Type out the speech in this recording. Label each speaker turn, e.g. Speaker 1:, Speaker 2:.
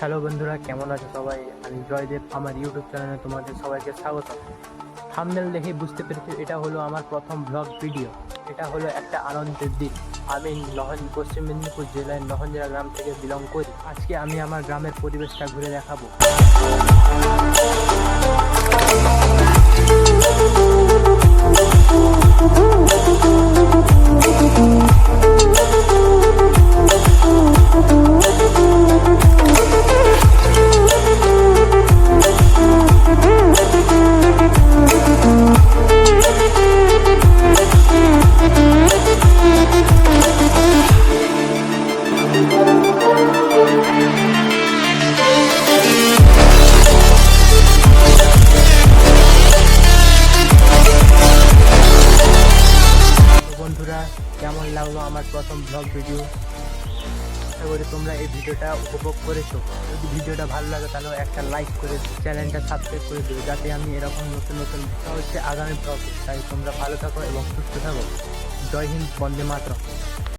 Speaker 1: Hello বন্ধুরা, কেমন আছো সবাই? আমি জয়দেব, আমার ইউটিউব চ্যানেলে তোমাদের সবাইকে স্বাগত। থামনেল দেখে বুঝতে পেরেছি, এটা হলো আমার প্রথম ব্লগ ভিডিও এটা হলো একটা আনন্দের দিন। আমি নহন পশ্চিম মেদিনীপুর জেলার নহঞ্জরা গ্রাম থেকে বিলং করি। আজকে আমি আমার গ্রামের পরিবেশটা ঘুরে দেখাবো। বন্ধুরা, কেমন লাগল আমার প্রথম ব্লগ ভিডিও আশা করি তোমরা এই ভিডিওটা উপভোগ করেছ। যদি ভিডিওটা ভালো লাগে, তাহলে একটা লাইক করে চ্যানেলটা সাবস্ক্রাইব করে দিও, যাতে আমি এরকম নতুন নতুন ভিডিও হচ্ছে আগামী ব্লগ তাই তোমরা ভালো থাকো এবং সুস্থ থাকো। জয় হিন্দ, বন্দে মাতরম।